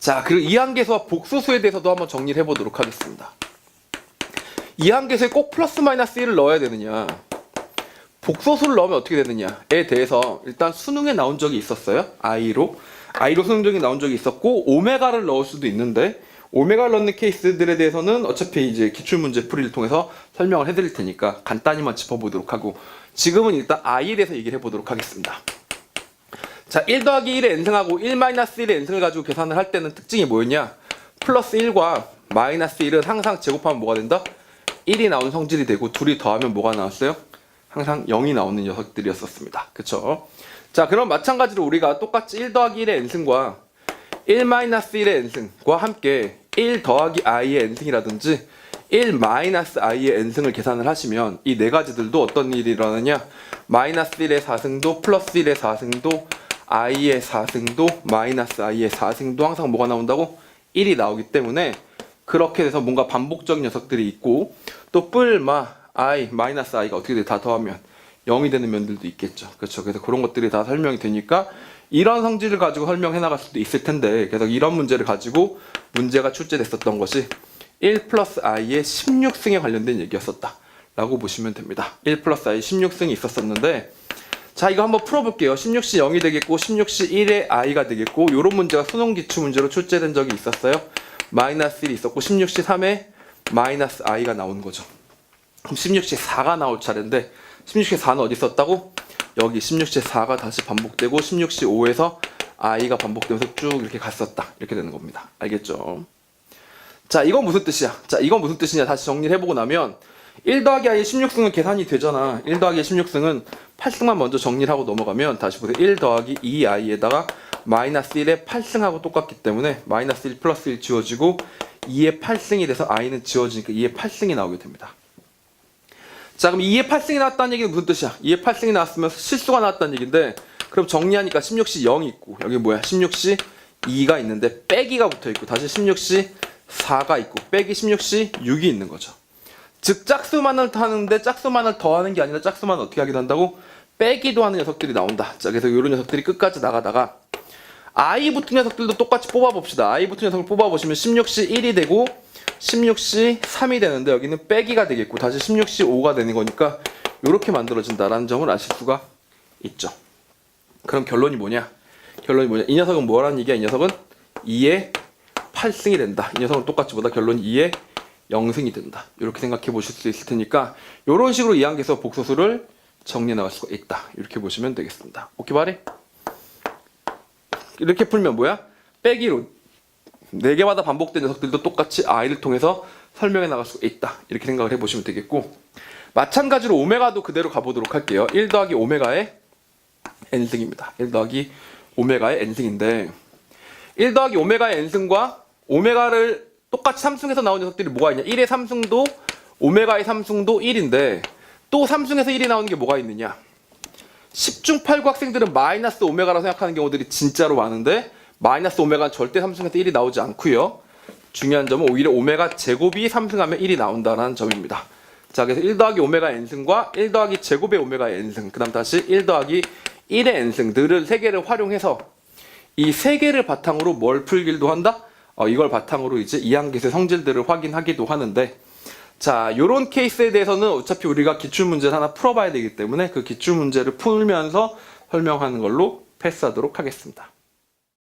자, 그리고 이항계수와 복소수에 대해서도 한번 정리를 해보도록 하겠습니다. 이항계수에 꼭 플러스 마이너스 1을 넣어야 되느냐, 복소수를 넣으면 어떻게 되느냐에 대해서 일단 수능에 나온 적이 있었어요. i로. i로 수능적이 나온 적이 있었고, 오메가를 넣을 수도 있는데, 오메가를 넣는 케이스들에 대해서는 어차피 이제 기출문제 풀이를 통해서 설명을 해드릴 테니까 간단히만 짚어보도록 하고, 지금은 일단 i에 대해서 얘기를 해보도록 하겠습니다. 자, 1 더하기 1의 n승하고 1 마이너스 1의 n승을 가지고 계산을 할 때는 특징이 뭐였냐? 플러스 1과 마이너스 1은 항상 제곱하면 뭐가 된다? 1이 나온 성질이 되고 둘이 더하면 뭐가 나왔어요? 항상 0이 나오는 녀석들이었었습니다. 그쵸? 자, 그럼 마찬가지로 우리가 똑같이 1 더하기 1의 n승과 1 마이너스 1의 n승과 함께 1 더하기 i의 n승이라든지 1 마이너스 i의 n승을 계산을 하시면 이 네 가지들도 어떤 일이 일어나냐? 마이너스 1의 4승도 플러스 1의 4승도 i의 4승도 마이너스 i의 4승도 항상 뭐가 나온다고? 1이 나오기 때문에 그렇게 돼서 뭔가 반복적인 녀석들이 있고 또 뿔마 i 마이너스 i가 어떻게 돼? 다 더하면 0이 되는 면들도 있겠죠. 그렇죠. 그래서 그런 것들이 다 설명이 되니까 이런 성질을 가지고 설명해 나갈 수도 있을 텐데 그래서 이런 문제를 가지고 문제가 출제됐었던 것이 1 플러스 i의 16승에 관련된 얘기였었다. 라고 보시면 됩니다. 1 플러스 i 16승이 있었었는데 자 이거 한번 풀어볼게요. 16시 0이 되겠고 16시 1의 i가 되겠고 이런 문제가 수능 기출 문제로 출제된 적이 있었어요. 마이너스 1이 있었고 16시 3에 마이너스 i가 나오는 거죠. 그럼 16시 4가 나올 차례인데 16시 4는 어디 있었다고? 여기 16시 4가 다시 반복되고 16시 5에서 i가 반복되면서 쭉 이렇게 갔었다. 이렇게 되는 겁니다. 알겠죠? 자, 이건 무슨 뜻이야? 자, 이건 무슨 뜻이냐? 다시 정리를 해보고 나면 1 더하기 i의 16승은 계산이 되잖아. 1 더하기 16승은 8승만 먼저 정리를 하고 넘어가면 다시 보세요. 1 더하기 2i에다가 마이너스 1의 8승하고 똑같기 때문에 마이너스 1 플러스 1 지워지고 2의 8승이 돼서 i는 지워지니까 2의 8승이 나오게 됩니다. 자 그럼 2의 8승이 나왔다는 얘기는 무슨 뜻이야? 2의 8승이 나왔으면 실수가 나왔다는 얘기인데 그럼 정리하니까 16시 0이 있고 여기 뭐야? 16시 2가 있는데 빼기가 붙어 있고 다시 16시 4가 있고 빼기 16시 6이 있는 거죠. 즉 짝수만을 하는데 짝수만을 더하는 게 아니라 짝수만을 어떻게 하기도 한다고? 빼기도 하는 녀석들이 나온다. 자 그래서 이런 녀석들이 끝까지 나가다가 i 붙은 녀석들도 똑같이 뽑아봅시다. i 붙은 녀석을 뽑아보시면 16시 1이 되고 16시 3이 되는데 여기는 빼기가 되겠고 다시 16시 5가 되는 거니까 이렇게 만들어진다라는 점을 아실 수가 있죠. 그럼 결론이 뭐냐? 결론이 뭐냐? 이 녀석은 뭐라는 얘기야? 이 녀석은 2의 8승이 된다. 이 녀석은 똑같이 보다 결론이 2의 0승이 된다. 이렇게 생각해 보실 수 있을 테니까 이런 식으로 이항계에서 복소수를 정리해 나갈 수가 있다. 이렇게 보시면 되겠습니다. 오케이 바리? 이렇게 풀면 뭐야? 빼기로 네 개마다 반복된 녀석들도 똑같이 i를 통해서 설명해 나갈 수가 있다. 이렇게 생각을 해보시면 되겠고 마찬가지로 오메가도 그대로 가보도록 할게요. 1 더하기 오메가의 n승입니다. 1 더하기 오메가의 n승인데 1 더하기 오메가의 n승과 오메가를 똑같이 삼승에서 나온 녀석들이 뭐가 있냐? 1의 삼승도 오메가의 삼승도 1인데 또 삼승에서 1이 나오는 게 뭐가 있느냐? 10중 8구 학생들은 마이너스 오메가라고 생각하는 경우들이 진짜로 많은데 마이너스 오메가는 절대 삼승에서 1이 나오지 않고요. 중요한 점은 오히려 오메가 제곱이 삼승하면 1이 나온다는 점입니다. 자, 그래서 1 더하기 오메가 n승과 1 더하기 제곱의 오메가 n승, 그 다음 다시 1 더하기 1의 n승들을 세 개를 활용해서 이세 개를 바탕으로 뭘 풀기도 한다? 어, 이걸 바탕으로 이제 이항계수의 성질들을 확인하기도 하는데 자, 요런 케이스에 대해서는 어차피 우리가 기출문제를 하나 풀어봐야 되기 때문에 그 기출문제를 풀면서 설명하는 걸로 패스하도록 하겠습니다.